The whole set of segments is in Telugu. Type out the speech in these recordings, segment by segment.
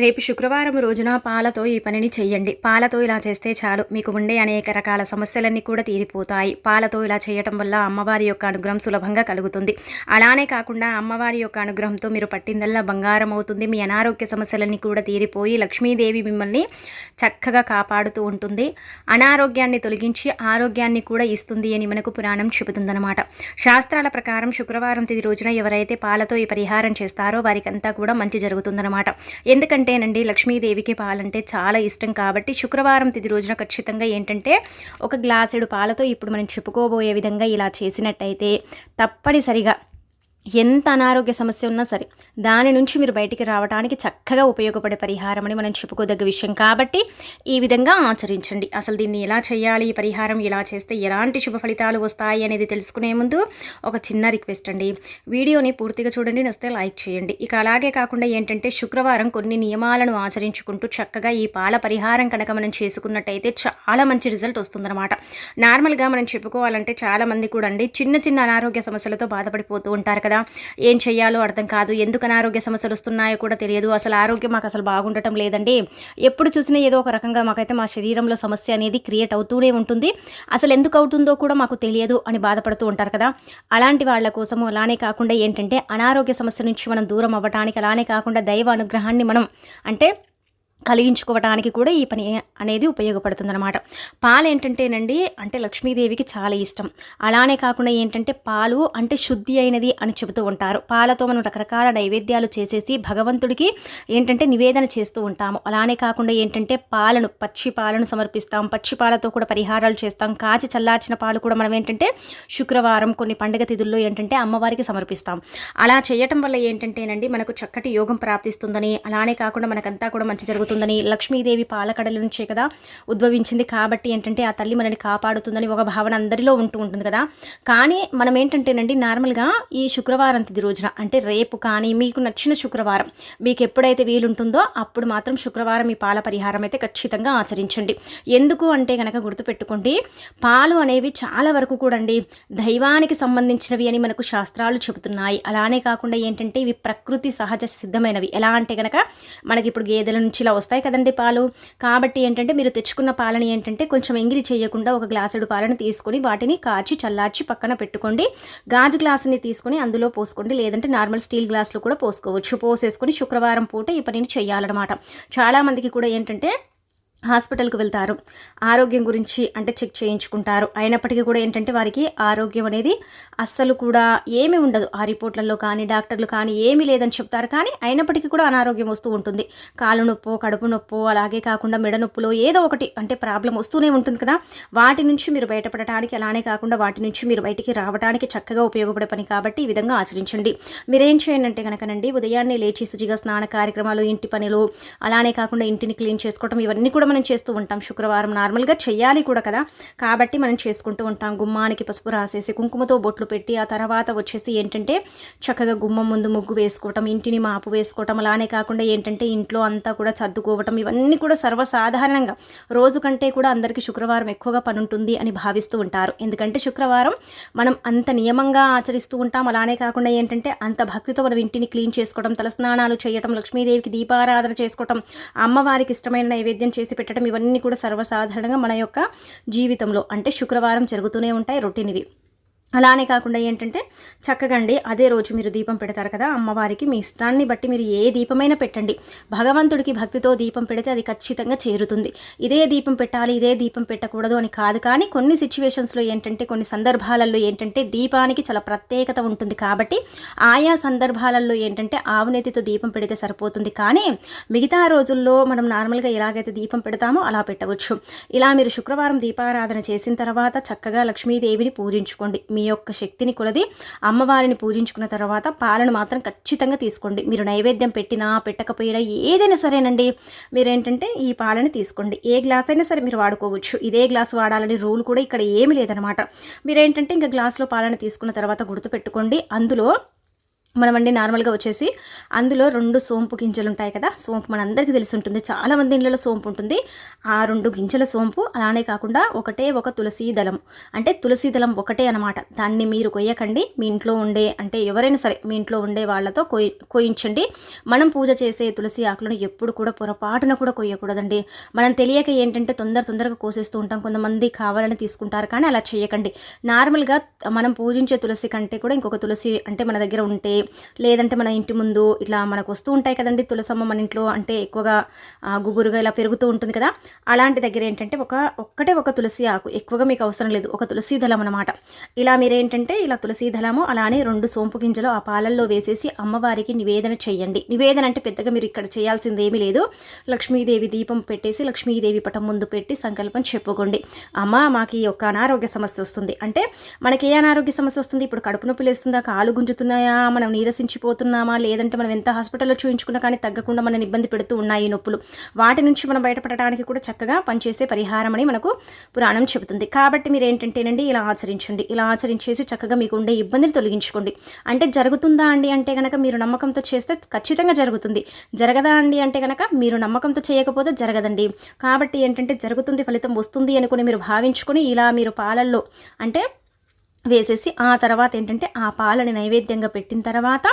రేపు శుక్రవారం రోజున పాలతో ఈ పనిని చేయండి పాలతో ఇలా చేస్తే చాలు. మీకు ఉండే అనేక రకాల సమస్యలన్నీ కూడా తీరిపోతాయి. పాలతో ఇలా చేయటం వల్ల అమ్మవారి యొక్క అనుగ్రహం సులభంగా కలుగుతుంది. అలానే కాకుండా అమ్మవారి యొక్క అనుగ్రహంతో మీరు పట్టిందల్లా బంగారం అవుతుంది. మీ అనారోగ్య సమస్యలన్నీ కూడా తీరిపోయి లక్ష్మీదేవి మిమ్మల్ని చక్కగా కాపాడుతూ ఉంటుంది. అనారోగ్యాన్ని తొలగించి ఆరోగ్యాన్ని కూడా ఇస్తుంది అని మనకు పురాణం చెబుతుందన్నమాట. శాస్త్రాల ప్రకారం శుక్రవారం తిది రోజున ఎవరైతే పాలతో ఈ పరిహారం చేస్తారో వారికంతా కూడా మంచి జరుగుతుందన్నమాట. ఎందుకంటేనండి లక్ష్మీదేవికి పాలంటే చాలా ఇష్టం కాబట్టి శుక్రవారం తిది రోజున ఖచ్చితంగా ఏంటంటే ఒక గ్లాసుడు పాలతో ఇప్పుడు మనం చెప్పుకోబోయే విధంగా ఇలా చేసినట్టయితే తప్పనిసరిగా ఎంత అనారోగ్య సమస్య ఉన్నా సరే దాని నుంచి మీరు బయటికి రావడానికి చక్కగా ఉపయోగపడే పరిహారం అని మనం చెప్పుకోదగ్గ విషయం. కాబట్టి ఈ విధంగా ఆచరించండి. అసలు దీన్ని ఎలా చేయాలి? ఈ పరిహారం ఎలా చేస్తే ఎలాంటి శుభ ఫలితాలు వస్తాయి అనేది తెలుసుకునే ముందు ఒక చిన్న రిక్వెస్ట్ అండి. వీడియోని పూర్తిగా చూడండి నస్తే లైక్ చేయండి. ఇక అలాగే కాకుండా ఏంటంటే శుక్రవారం కొన్ని నియమాలను ఆచరించుకుంటూ చక్కగా ఈ పాల పరిహారం కనుక మనం చేసుకున్నట్టయితే చాలా మంచి రిజల్ట్ వస్తుందన్నమాట. నార్మల్గా మనం చెప్పుకోవాలంటే చాలా మంది కూడా అండి చిన్న చిన్న అనారోగ్య సమస్యలతో బాధపడిపోతూ ఉంటారు కదా. ఏం చేయాలో అర్థం కాదు. ఎందుకు అనారోగ్య సమస్యలు వస్తున్నాయో కూడా తెలియదు. అసలు ఆరోగ్యం మాకు అసలు బాగుండటం లేదండి. ఎప్పుడు చూసినా ఏదో ఒక రకంగా మాకైతే మా శరీరంలో సమస్య అనేది క్రియేట్ అవుతూనే ఉంటుంది. అసలు ఎందుకు అవుతుందో కూడా మాకు తెలియదు అని బాధపడుతూ ఉంటారు కదా. అలాంటి వాళ్ళ కోసము అలానే కాకుండా ఏంటంటే అనారోగ్య సమస్య నుంచి మనం దూరం అవ్వటానికి అలానే కాకుండా దైవ అనుగ్రహాన్ని మనం అంటే కలిగించుకోవడానికి కూడా ఈ పని అనేది ఉపయోగపడుతుందన్నమాట. పాలు ఏంటంటేనండి అంటే లక్ష్మీదేవికి చాలా ఇష్టం. అలానే కాకుండా ఏంటంటే పాలు అంటే శుద్ధి అయినది అని చెబుతూ ఉంటారు. పాలతో మనం రకరకాల నైవేద్యాలు చేసేసి భగవంతుడికి ఏంటంటే నివేదన చేస్తూ ఉంటాము. అలానే కాకుండా ఏంటంటే పాలను పచ్చి పాలను సమర్పిస్తాం. పచ్చి పాలతో కూడా పరిహారాలు చేస్తాం. కాచి చల్లార్చిన పాలు కూడా మనం ఏంటంటే శుక్రవారం కొన్ని పండుగ తిథుల్లో ఏంటంటే అమ్మవారికి సమర్పిస్తాం. అలా చేయటం వల్ల ఏంటంటేనండి మనకు చక్కటి యోగం ప్రాప్తిస్తుందని అలానే కాకుండా మనకంతా కూడా మంచి జరుగుతుంది కాపాడుతుందని లక్ష్మీదేవి పాలకడల నుంచే కదా ఉద్భవించింది. కాబట్టి ఏంటంటే ఆ తల్లి మనని కాపాడుతుందని ఒక భావన అందరిలో ఉంటూ ఉంటుంది కదా. కానీ మనం ఏంటంటేనండి నార్మల్గా ఈ శుక్రవారం తిది రోజున అంటే రేపు కానీ మీకు నచ్చిన శుక్రవారం మీకు ఎప్పుడైతే వీలుంటుందో అప్పుడు మాత్రం శుక్రవారం ఈ పాల పరిహారం అయితే ఖచ్చితంగా ఆచరించండి. ఎందుకు అంటే కనుక గుర్తుపెట్టుకోండి పాలు అనేవి చాలా వరకు కూడా అండి దైవానికి సంబంధించినవి అని మనకు శాస్త్రాలు చెబుతున్నాయి. అలానే కాకుండా ఏంటంటే ఇవి ప్రకృతి సహజ సిద్ధమైనవి. ఎలా అంటే కనుక మనకి ఇప్పుడు గేదెల నుంచి ఇలా వస్తాయి కదండి పాలు. కాబట్టి ఏంటంటే మీరు తెచ్చుకున్న పాలని ఏంటంటే కొంచెం ఎంగిలి చేయకుండా ఒక గ్లాసుడు పాలను తీసుకొని వాటిని కాచి చల్లార్చి పక్కన పెట్టుకోండి. గాజు గ్లాసుని తీసుకొని అందులో పోసుకోండి. లేదంటే నార్మల్ స్టీల్ గ్లాసులో కూడా పోసుకోవచ్చు. పోసేసుకొని శుక్రవారం పూట ఈ పనిని చేయాలన్నమాట చాలామందికి కూడా ఏంటంటే హాస్పిటల్కి వెళ్తారు. ఆరోగ్యం గురించి అంటే చెక్ చేయించుకుంటారు. అయినప్పటికీ కూడా ఏంటంటే వారికి ఆరోగ్యం అనేది అస్సలు కూడా ఏమీ ఉండదు. ఆ రిపోర్ట్లలో కానీ డాక్టర్లు కానీ ఏమీ లేదని చెప్తారు. కానీ అయినప్పటికీ కూడా అనారోగ్యం వస్తూ ఉంటుంది. కాలు నొప్పో కడుపు నొప్పో అలాగే కాకుండా మెడ నొప్పులో ఏదో ఒకటి అంటే ప్రాబ్లం వస్తూనే ఉంటుంది కదా. వాటి నుంచి మీరు బయటపడటానికి అలానే కాకుండా వాటి నుంచి మీరు బయటికి రావడానికి చక్కగా ఉపయోగపడే పని కాబట్టి ఈ విధంగా ఆచరించండి. మీరేం చేయండి అంటే కనుకనండి ఉదయాన్నే లేచి శుచిగా స్నాన కార్యక్రమాలు ఇంటి పనులు అలానే కాకుండా ఇంటిని క్లీన్ చేసుకోవడం ఇవన్నీ కూడా మనం చేస్తూ ఉంటాం. శుక్రవారం నార్మల్గా చేయాలి కూడా కదా. కాబట్టి మనం చేసుకుంటూ ఉంటాం. గుమ్మానికి పసుపు రాసేసి కుంకుమతో బొట్లు పెట్టి ఆ తర్వాత వచ్చేసి ఏంటంటే చక్కగా గుమ్మం ముందు ముగ్గు వేసుకోవటం ఇంటిని మాపు వేసుకోవటం అలానే కాకుండా ఏంటంటే ఇంట్లో అంతా కూడా సర్దుకోవటం ఇవన్నీ కూడా సర్వసాధారణంగా రోజు కంటే కూడా అందరికీ శుక్రవారం ఎక్కువగా పని ఉంటుంది అని భావిస్తూ ఉంటారు. ఎందుకంటే శుక్రవారం మనం అంత నియమంగా ఆచరిస్తూ ఉంటాం. అలానే కాకుండా ఏంటంటే అంత భక్తితో మనం ఇంటిని క్లీన్ చేసుకోవడం తలస్నానాలు చేయటం లక్ష్మీదేవికి దీపారాధన చేసుకోవటం అమ్మవారికి ఇష్టమైన నైవేద్యం చేసి పెట్టడం ఇవన్నీ కూడా సర్వసాధారణంగా మన యొక్క జీవితంలో అంటే శుక్రవారం జరుగుతూనే ఉంటాయి రొటీన్ ఇవి. అలానే కాకుండా ఏంటంటే చక్కగా అండి అదే రోజు మీరు దీపం పెడతారు కదా అమ్మవారికి మీ ఇష్టాన్ని బట్టి మీరు ఏ దీపమైనా పెట్టండి. భగవంతుడికి భక్తితో దీపం పెడితే అది ఖచ్చితంగా చేరుతుంది. ఇదే దీపం పెట్టాలి ఇదే దీపం పెట్టకూడదు అని కాదు కానీ కొన్ని సిచ్యువేషన్స్లో ఏంటంటే కొన్ని సందర్భాలలో ఏంటంటే దీపానికి చాలా ప్రత్యేకత ఉంటుంది కాబట్టి ఆయా సందర్భాలలో ఏంటంటే ఆవునేతితో దీపం పెడితే సరిపోతుంది. కానీ మిగతా రోజుల్లో మనం నార్మల్గా ఎలాగైతే దీపం పెడతామో అలా పెట్టవచ్చు. ఇలా మీరు శుక్రవారం దీపారాధన చేసిన తర్వాత చక్కగా లక్ష్మీదేవిని పూజించుకోండి. మీ యొక్క శక్తిని కొలది అమ్మవారిని పూజించుకున్న తర్వాత పాలను మాత్రం ఖచ్చితంగా తీసుకోండి. మీరు నైవేద్యం పెట్టినా పెట్టకపోయినా ఏదైనా సరేనండి. మీరేంటంటే ఈ పాలని తీసుకోండి. ఏ గ్లాస్ అయినా సరే మీరు వాడుకోవచ్చు. ఇదే గ్లాస్ వాడాలని రూల్ కూడా ఇక్కడ ఏమీ లేదనమాట మీరేంటంటే ఇంకా గ్లాస్లో పాలను తీసుకున్న తర్వాత గుర్తుపెట్టుకోండి. అందులో మనం అండి నార్మల్గా వచ్చేసి అందులో రెండు సోంపు గింజలు ఉంటాయి కదా సోంపు మనందరికీ తెలిసి ఉంటుంది. చాలా మంది ఇళ్ళలో సోంపు ఉంటుంది. ఆ రెండు గింజల సోంపు అలానే కాకుండా ఒకటే ఒక తులసి దళం. అంటే తులసి దళం ఒకటే అనమాట దాన్ని మీరు కొయ్యకండి. మీ ఇంట్లో ఉండే అంటే ఎవరైనా సరే మీ ఇంట్లో ఉండే వాళ్ళతో కొయ్ కొయ్యించండి మనం పూజ చేసే తులసి ఆకులను ఎప్పుడు కూడా పొరపాటున కూడా కొయ్యకూడదండి. మనం తెలియక ఏంటంటే తొందర తొందరగా కోసేస్తూ ఉంటాం. కొంతమంది కావాలని తీసుకుంటారు కానీ అలా చేయకండి. నార్మల్గా మనం పూజించే తులసి కంటే కూడా ఇంకొక తులసి అంటే మన దగ్గర ఉంటే లేదంటే మన ఇంటి ముందు ఇట్లా మనకు వస్తూ ఉంటాయి కదండి తులసమ్మ మన ఇంట్లో అంటే ఎక్కువగా గుబురుగా ఇలా పెరుగుతూ ఉంటుంది కదా. అలాంటి దగ్గర ఏంటంటే ఒక ఒక్కటే ఒక తులసి ఆకు ఎక్కువగా మీకు అవసరం లేదు. ఒక తులసి దళం అనమాట ఇలా మీరేంటంటే ఇలా తులసి దళము అలానే రెండు సోంపు గింజలు ఆ పాలల్లో వేసేసి అమ్మవారికి నివేదన చేయండి. నివేదన అంటే పెద్దగా మీరు ఇక్కడ చేయాల్సింది ఏమీ లేదు. లక్ష్మీదేవి దీపం పెట్టేసి లక్ష్మీదేవి పటం ముందు పెట్టి సంకల్పం చెప్పుకోండి. అమ్మ మాకు ఈ యొక్క అనారోగ్య సమస్య వస్తుంది. అంటే మనకి ఏ అనారోగ్య సమస్య వస్తుంది? ఇప్పుడు కడుపు నొప్పి లేస్తుందా? కాలు గుంజుతున్నాయా? మన మనం నీరసించిపోతున్నామా? లేదంటే మనం ఎంత హాస్పిటల్లో చూయించుకున్నా కానీ తగ్గకుండా మనని ఇబ్బంది పెడుతూ ఉన్నాయి నొప్పులు. వాటి నుంచి మనం బయటపడటానికి కూడా చక్కగా పనిచేసే పరిహారం అని మనకు పురాణం చెబుతుంది. కాబట్టి మీరు ఏంటంటేనండి ఇలా ఆచరించండి. ఇలా ఆచరించేసి చక్కగా మీకు ఉండే ఇబ్బందిని తొలగించుకోండి. అంటే జరుగుతుందా అండి అంటే కనుక మీరు నమ్మకంతో చేస్తే ఖచ్చితంగా జరుగుతుంది. జరగదా అండి అంటే కనుక మీరు నమ్మకంతో చేయకపోతే జరగదండి. కాబట్టి ఏంటంటే జరుగుతుంది ఫలితం వస్తుంది అనుకుని మీరు భావించుకొని ఇలా మీరు పాలల్లో అంటే వేసేసి ఆ తర్వాత ఏంటంటే ఆ పాలని నైవేద్యంగా పెట్టిన తర్వాత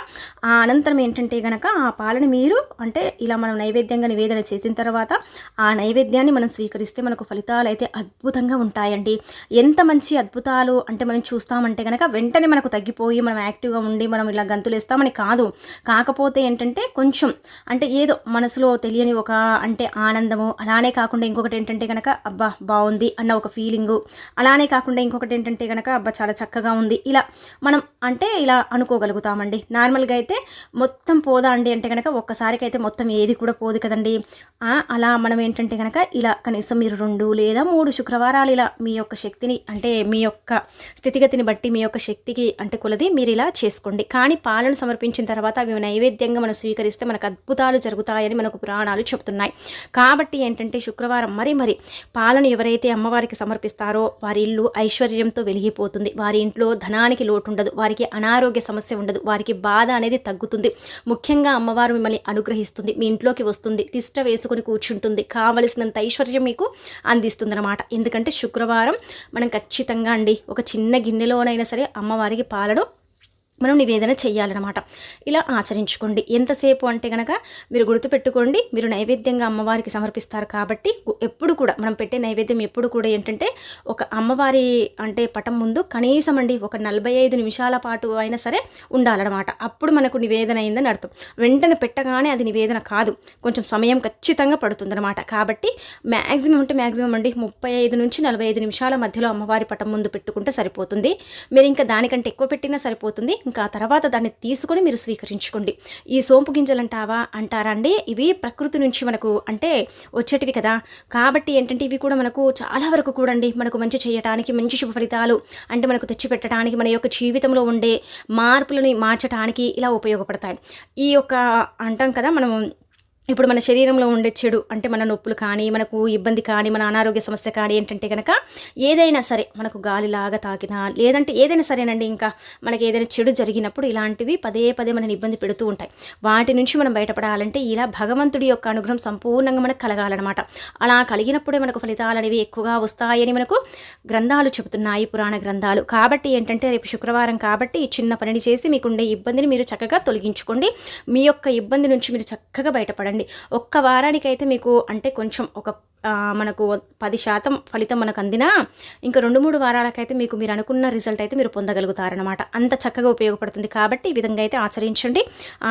ఆ అనంతరం ఏంటంటే గనక ఆ పాలని మీరు అంటే ఇలా మనం నైవేద్యంగా నివేదన చేసిన తర్వాత ఆ నైవేద్యాన్ని మనం స్వీకరిస్తే మనకు ఫలితాలు అయితే అద్భుతంగా ఉంటాయండి. ఎంత మంచి అద్భుతాలు అంటే మనం చూస్తామంటే కనుక వెంటనే మనకు తగ్గిపోయి మనం యాక్టివ్గా ఉండి మనం ఇలా గంతులేస్తామని కాదు. కాకపోతే ఏంటంటే కొంచెం అంటే ఏదో మనసులో తెలియని ఒక అంటే ఆనందము అలానే కాకుండా ఇంకొకటి ఏంటంటే కనుక అబ్బా బాగుంది అన్న ఒక ఫీలింగు అలానే కాకుండా ఇంకొకటి ఏంటంటే కనుక అబ్బా చాలా చక్కగా ఉంది. ఇలా మనం అంటే ఇలా అనుకోగలుగుతామండి. నార్మల్గా అయితే మొత్తం పోదా అండి అంటే కనుక ఒక్కసారికి అయితే మొత్తం ఏది కూడా పోదు కదండి. అలా మనం ఏంటంటే కనుక ఇలా కనీసం మీరు రెండు లేదా మూడు శుక్రవారాలు ఇలా మీ యొక్క శక్తిని అంటే మీ యొక్క స్థితిగతిని బట్టి మీ యొక్క శక్తికి అంటే కొలది మీరు ఇలా చేసుకోండి. కానీ పాలను సమర్పించిన తర్వాత అవి నైవేద్యంగా మనం స్వీకరిస్తే మనకు అద్భుతాలు జరుగుతాయని మనకు పురాణాలు చెబుతున్నాయి కాబట్టి ఏంటంటే శుక్రవారం మరి మరి పాలను ఎవరైతే అమ్మవారికి సమర్పిస్తారో వారి ఇల్లు ఐశ్వర్యంతో వెలిగిపోతుంది. వారి వారి ఇంట్లో ధనానికి లోటు ఉండదు వారికి అనారోగ్య సమస్య ఉండదు వారికి బాధ అనేది తగ్గుతుంది. ముఖ్యంగా అమ్మవారు మిమ్మల్ని అనుగ్రహిస్తుంది మీ ఇంట్లోకి వస్తుంది తిష్ట వేసుకుని కూర్చుంటుంది. కావలసినంత ఐశ్వర్యం మీకు అందిస్తుంది ఎందుకంటే శుక్రవారం మనం ఖచ్చితంగా అండి ఒక చిన్న గిన్నెలోనైనా సరే అమ్మవారికి పాలను మనం నివేదన చేయాలన్నమాట ఇలా ఆచరించుకోండి. ఎంతసేపు అంటే కనుక మీరు గుర్తుపెట్టుకోండి. మీరు నైవేద్యంగా అమ్మవారికి సమర్పిస్తారు కాబట్టి ఎప్పుడు కూడా మనం పెట్టే నైవేద్యం ఎప్పుడు కూడా ఏంటంటే ఒక అమ్మవారి అంటే పటం ముందు కనీసం అండి ఒక నలభై ఐదు నిమిషాల పాటు అయినా సరే ఉండాలన్నమాట. అప్పుడు మనకు నివేదన అయిందని అర్థం. వెంటనే పెట్టగానే అది నివేదన కాదు. కొంచెం సమయం ఖచ్చితంగా పడుతుందన్నమాట. కాబట్టి మ్యాక్సిమం అంటే మ్యాక్సిమం అండి ముప్పై ఐదు నుంచి నలభై ఐదు నిమిషాల మధ్యలో అమ్మవారి పటం ముందు పెట్టుకుంటే సరిపోతుంది. మీరు ఇంకా దానికంటే ఎక్కువ పెట్టినా సరిపోతుంది. ఇంకా తర్వాత దాన్ని తీసుకొని మీరు స్వీకరించుకోండి. ఈ సోంపు గింజలు అంటావా అంటారండి ఇవి ప్రకృతి నుంచి మనకు అంటే వచ్చేటివి కదా. కాబట్టి ఏంటంటే ఇవి కూడా మనకు చాలా వరకు కూడండి మనకు మంచి చేయటానికి మంచి శుభ ఫలితాలు అంటే మనకు తెచ్చిపెట్టడానికి మన యొక్క జీవితంలో ఉండే మార్పులని మార్చడానికి ఇలా ఉపయోగపడతాయి. ఈ యొక్క అంటాం కదా మనం ఇప్పుడు మన శరీరంలో ఉండే చెడు అంటే మన నొప్పులు కానీ మనకు ఇబ్బంది కానీ మన అనారోగ్య సమస్య కానీ ఏంటంటే కనుక ఏదైనా సరే మనకు గాలిలాగా తాకినా లేదంటే ఏదైనా సరేనండి ఇంకా మనకి ఏదైనా చెడు జరిగినప్పుడు ఇలాంటివి పదే పదే మనని ఇబ్బంది పెడుతూ ఉంటాయి. వాటి నుంచి మనం బయటపడాలంటే ఇలా భగవంతుడి యొక్క అనుగ్రహం సంపూర్ణంగా మనకు కలగాలన్నమాట. అలా కలిగినప్పుడే మనకు ఫలితాలు అనేవి ఎక్కువగా వస్తాయని మనకు గ్రంథాలు చెబుతున్నాయి పురాణ గ్రంథాలు. కాబట్టి ఏంటంటే రేపు శుక్రవారం కాబట్టి చిన్న పనిని చేసి మీకుండే ఇబ్బందిని మీరు చక్కగా తొలగించుకోండి. మీ యొక్క ఇబ్బంది నుంచి మీరు చక్కగా బయటపడండి. చూడండి ఒక్క వారానికైతే మీకు అంటే కొంచెం ఒక మనకు పది శాతం ఫలితం మనకు అందినా ఇంకా రెండు మూడు వారాలకైతే మీకు మీరు అనుకున్న రిజల్ట్ అయితే మీరు పొందగలుగుతారనమాట అంత చక్కగా ఉపయోగపడుతుంది కాబట్టి ఈ విధంగా అయితే ఆచరించండి.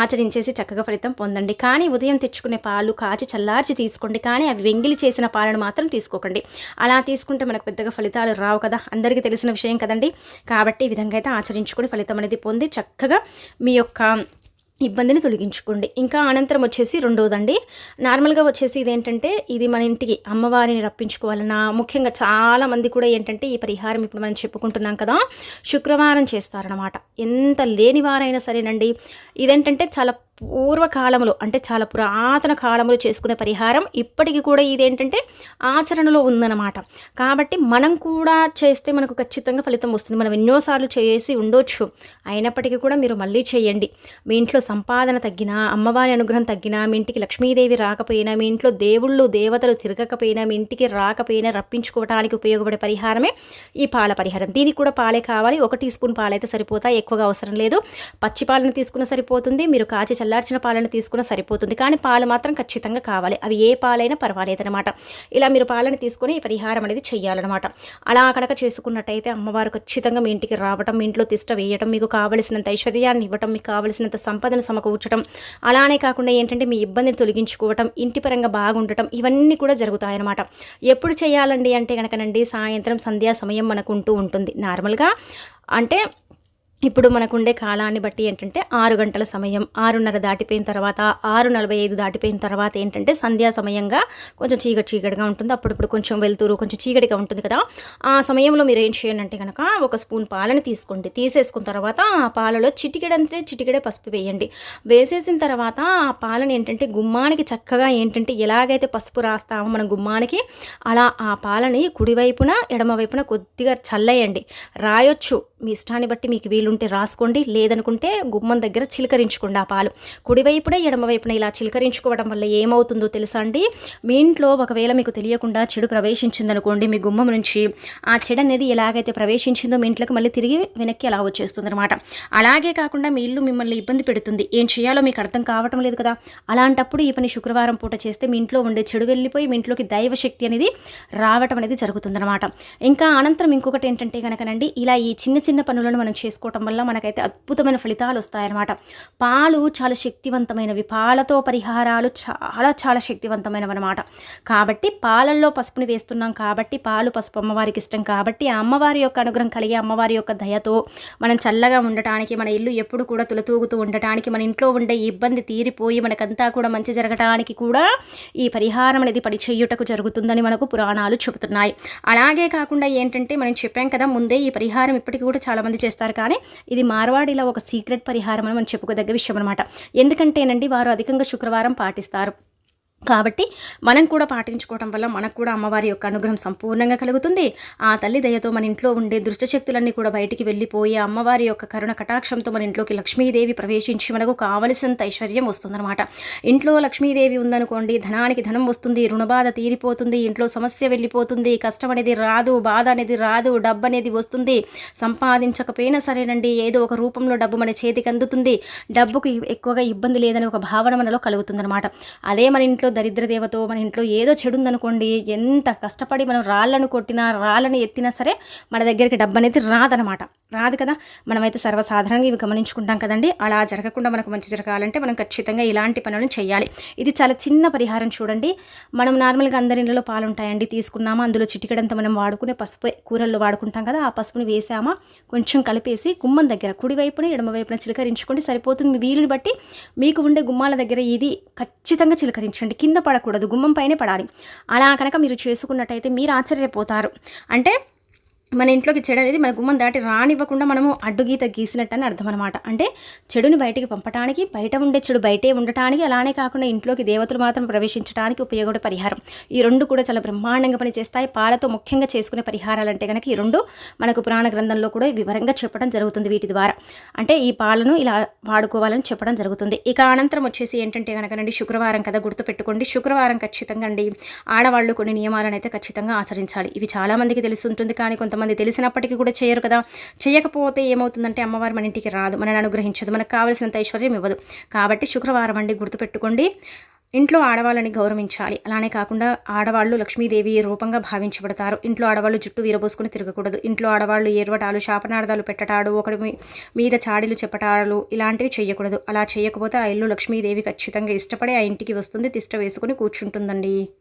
ఆచరించేసి చక్కగా ఫలితం పొందండి. కానీ ఉదయం తెచ్చుకునే పాలు కాచి చల్లార్చి తీసుకోండి. కానీ అవి వెంగిలి చేసిన పాలను మాత్రం తీసుకోకండి. అలా తీసుకుంటే మనకు పెద్దగా ఫలితాలు రావు కదా. అందరికీ తెలిసిన విషయం కదండి. కాబట్టి ఈ విధంగా అయితే ఆచరించుకొని ఫలితం అనేది పొంది చక్కగా మీ యొక్క ఇబ్బందిని తొలగించుకోండి. ఇంకా అనంతరం వచ్చేసి రెండోదండి. నార్మల్గా వచ్చేసి ఇదేంటంటే ఇది మన ఇంటికి అమ్మవారిని రప్పించుకోవాలన్నా ముఖ్యంగా చాలామంది కూడా ఏంటంటే ఈ పరిహారం ఇప్పుడు మనం చెప్పుకుంటున్నాం కదా శుక్రవారం చేస్తారనమాట ఎంత లేనివారైనా సరేనండి. ఇదేంటంటే చాలా పూర్వకాలంలో అంటే చాలా పురాతన కాలంలో చేసుకునే పరిహారం ఇప్పటికీ కూడా ఇదేంటంటే ఆచరణలో ఉందన్నమాట. కాబట్టి మనం కూడా చేస్తే మనకు ఖచ్చితంగా ఫలితం వస్తుంది. మనం ఎన్నోసార్లు చేసి ఉండొచ్చు. అయినప్పటికీ కూడా మీరు మళ్ళీ చేయండి. మీ ఇంట్లో సంపాదన తగ్గినా అమ్మవారి అనుగ్రహం తగ్గినా మీ ఇంటికి లక్ష్మీదేవి రాకపోయినా మీ ఇంట్లో దేవుళ్ళు దేవతలు తిరగకపోయినా మీ ఇంటికి రాకపోయినా రప్పించుకోవడానికి ఉపయోగపడే పరిహారమే ఈ పాల పరిహారం. దీనికి కూడా పాలే కావాలి. ఒక టీ స్పూన్ పాలైతే సరిపోతాయి ఎక్కువగా అవసరం లేదు. పచ్చి పాలను తీసుకున్న సరిపోతుంది. మీరు కాచి చల్ల చల్లార్చిన పాలను తీసుకున్న సరిపోతుంది. కానీ పాలు మాత్రం ఖచ్చితంగా కావాలి. అవి ఏ పాలైనా పర్వాలేదనమాట ఇలా మీరు పాలను తీసుకొని ఈ పరిహారం అనేది చేయాలన్నమాట అలా కనుక చేసుకున్నట్టయితే అమ్మవారు ఖచ్చితంగా మీ ఇంటికి రావటం మీ ఇంట్లో తిష్ట వేయటం మీకు కావలసినంత ఐశ్వర్యాన్ని ఇవ్వటం మీకు కావలసినంత సంపదను సమకూర్చడం అలానే కాకుండా ఏంటంటే మీ ఇబ్బందిని తొలగించుకోవటం ఇంటి పరంగా బాగుండటం ఇవన్నీ కూడా జరుగుతాయన్నమాట. ఎప్పుడు చేయాలండి అంటే కనుకనండి సాయంత్రం సంధ్యా సమయం మనకు ఉంటూ ఉంటుంది. నార్మల్గా అంటే ఇప్పుడు మనకుండే కాలాన్ని బట్టి ఏంటంటే ఆరు గంటల సమయం ఆరున్నర దాటిపోయిన తర్వాత ఆరు నలభై ఐదు దాటిపోయిన తర్వాత ఏంటంటే సంధ్యా సమయంగా కొంచెం చీకటి చీకటిగా ఉంటుంది. అప్పుడప్పుడు కొంచెం వెళ్తూరు కొంచెం చీకటిగా ఉంటుంది కదా. ఆ సమయంలో మీరు ఏం చేయండి అంటే కనుక ఒక స్పూన్ పాలను తీసుకోండి. తీసేసుకున్న తర్వాత ఆ పాలలో చిటికెడంతే చిటికెడే పసుపు వేయండి. వేసేసిన తర్వాత ఆ పాలను ఏంటంటే గుమ్మానికి చక్కగా ఏంటంటే ఎలాగైతే పసుపు రాస్తామో మన గుమ్మానికి అలా ఆ పాలని కుడివైపున ఎడమవైపున కొద్దిగా చల్లేయండి. రాయొచ్చు. మీ ఇష్టాన్ని బట్టి మీకు వీలుంటే రాసుకోండి. లేదనుకుంటే గుమ్మం దగ్గర చిలకరించుకోండి ఆ పాలు. కుడివైపున ఎడమవైపున ఇలా చిలకరించుకోవడం వల్ల ఏమవుతుందో తెలుసా అండి? మీ ఇంట్లో ఒకవేళ మీకు తెలియకుండా చెడు ప్రవేశించిందనుకోండి మీ గుమ్మం నుంచి ఆ చెడు అనేది ఎలాగైతే ప్రవేశించిందో మీ ఇంట్లోకి మళ్ళీ తిరిగి వెనక్కి అలా వచ్చేస్తుంది అనమాట అలాగే కాకుండా మీ ఇల్లు మిమ్మల్ని ఇబ్బంది పెడుతుంది. ఏం చేయాలో మీకు అర్థం కావటం లేదు కదా? అలాంటప్పుడు ఈ పని శుక్రవారం పూట చేస్తే మీ ఇంట్లో ఉండే చెడు వెళ్ళిపోయి మీ ఇంట్లోకి దైవ శక్తి అనేది రావటం అనేది జరుగుతుందన్నమాట. ఇంకా అనంతరం ఇంకొకటి ఏంటంటే కనుకనండి ఇలా ఈ చిన్న చిన్న చిన్న పనులను మనం చేసుకోవటం వల్ల మనకైతే అద్భుతమైన ఫలితాలు వస్తాయన్నమాట. పాలు చాలా శక్తివంతమైనవి. పాలతో పరిహారాలు చాలా చాలా శక్తివంతమైనవి అనమాట కాబట్టి పాలల్లో పసుపుని వేస్తున్నాం కాబట్టి పాలు పసుపు అమ్మవారికి ఇష్టం కాబట్టి ఆ అమ్మవారి యొక్క అనుగ్రహం కలిగి అమ్మవారి యొక్క దయతో మనం చల్లగా ఉండటానికి మన ఇల్లు ఎప్పుడు కూడా తులతూగుతూ ఉండటానికి మన ఇంట్లో ఉండే ఇబ్బంది తీరిపోయి మనకంతా కూడా మంచి జరగటానికి కూడా ఈ పరిహారం అనేది పని జరుగుతుందని మనకు పురాణాలు చెబుతున్నాయి. అలాగే కాకుండా ఏంటంటే మనం చెప్పాం కదా ముందే ఈ పరిహారం ఇప్పటికీ కూడా చాలామంది చేస్తారు. కానీ ఇది మార్వాడిలో ఒక సీక్రెట్ పరిహారం అని మనం చెప్పుకోదగ్గ విషయం అనమాట ఎందుకంటేనండి వారు అధికంగా శుక్రవారం పాటిస్తారు. కాబట్టి మనం కూడా పాటించుకోవడం వల్ల మనకు కూడా అమ్మవారి యొక్క అనుగ్రహం సంపూర్ణంగా కలుగుతుంది. ఆ తల్లి దయతో మన ఇంట్లో ఉండే దృష్టశక్తులన్నీ కూడా బయటికి వెళ్ళిపోయి అమ్మవారి యొక్క కరుణ కటాక్షంతో మన ఇంట్లోకి లక్ష్మీదేవి ప్రవేశించి మనకు కావలసినంత ఐశ్వర్యం వస్తుందన్నమాట. ఇంట్లో లక్ష్మీదేవి ఉందనుకోండి ధనానికి ధనం వస్తుంది రుణబాధ తీరిపోతుంది ఇంట్లో సమస్య వెళ్ళిపోతుంది కష్టం అనేది రాదు బాధ అనేది రాదు డబ్బు అనేది వస్తుంది. సంపాదించకపోయినా సరేనండి ఏదో ఒక రూపంలో డబ్బు మన చేతికి అందుతుంది. డబ్బుకు ఎక్కువగా ఇబ్బంది లేదని ఒక భావన మనలో కలుగుతుందన్నమాట. అదే మన ఇంట్లో దరిద్ర దేవతో మన ఇంట్లో ఏదో చెడు ఉందనుకోండి ఎంత కష్టపడి మనం రాళ్ళను కొట్టినా రాళ్ళని ఎత్తినా సరే మన దగ్గరికి డబ్బు అనేది రాదనమాట. రాదు కదా? మనమైతే సర్వసాధారణంగా ఇవి గమనించుకుంటాం కదండి. అలా జరగకుండా మనకు మంచి జరగాలంటే మనం ఖచ్చితంగా ఇలాంటి పనులను చేయాలి. ఇది చాలా చిన్న పరిహారం చూడండి. మనం నార్మల్గా అందరి ఇళ్ళలో పాలు ఉంటాయండి తీసుకున్నామా అందులో చిటికడంతా మనం వాడుకునే పసుపు కూరల్లో వాడుకుంటాం కదా ఆ పసుపుని వేసామా కొంచెం కలిపేసి గుమ్మం దగ్గర కుడివైపున ఎడమవైపున చిలకరించుకోండి. సరిపోతుంది మీ వీలుని బట్టి మీకు ఉండే గుమ్మాల దగ్గర ఇది ఖచ్చితంగా చిలకరించండి. కింద పడకూడదు గుమ్మం పైనే పడాలి. అలా కనుక మీరు చేసుకున్నట్టయితే మీరు ఆశ్చర్యపోతారు. అంటే మన ఇంట్లోకి చెడు అనేది మన గుమ్మం దాటి రానివ్వకుండా మనము అడ్డుగీత గీసినట్టు అని అర్థం అనమాట అంటే చెడుని బయటికి పంపడానికి బయట ఉండే చెడు బయటే ఉండటానికి అలానే కాకుండా ఇంట్లోకి దేవతలు మాత్రం ప్రవేశించడానికి ఉపయోగపడే పరిహారం. ఈ రెండు కూడా చాలా బ్రహ్మాండంగా పనిచేస్తాయి. పాలతో ముఖ్యంగా చేసుకునే పరిహారాలు అంటే కనుక ఈ రెండు మనకు పురాణ గ్రంథంలో కూడా వివరంగా చెప్పడం జరుగుతుంది వీటి ద్వారా. అంటే ఈ పాలను ఇలా వాడుకోవాలని చెప్పడం జరుగుతుంది. ఇక అనంతరం వచ్చేసి ఏంటంటే కనుకనండి శుక్రవారం కదా గుర్తుపెట్టుకోండి. శుక్రవారం ఖచ్చితంగా అండి ఆడవాళ్ళు కొన్ని నియమాలను అయితే ఖచ్చితంగా ఆచరించాలి. ఇవి చాలామందికి తెలిసి ఉంటుంది కానీ కొంతమంది కొంతమంది తెలిసినప్పటికీ కూడా చేయరు కదా. చేయకపోతే ఏమవుతుందంటే అమ్మవారు మన ఇంటికి రాదు మనని అనుగ్రహించదు మనకు కావలసినంత ఐశ్వర్యం ఇవ్వదు. కాబట్టి శుక్రవారం అండి గుర్తుపెట్టుకోండి ఇంట్లో ఆడవాళ్ళని గౌరవించాలి. అలానే కాకుండా ఆడవాళ్ళు లక్ష్మీదేవి రూపంగా భావించబడతారు. ఇంట్లో ఆడవాళ్ళు జుట్టు వీరబోసుకుని తిరగకూడదు. ఇంట్లో ఆడవాళ్ళు ఏర్వటాలు శాపనార్థాలు పెట్టటాడు ఒకటి మీద చాడీలు చెప్పటాలు ఇలాంటివి చేయకూడదు అలా చేయకపోతే ఆ ఇల్లు లక్ష్మీదేవి ఖచ్చితంగా ఇష్టపడి ఆ ఇంటికి వస్తుంది తిష్ట వేసుకుని కూర్చుంటుందండి.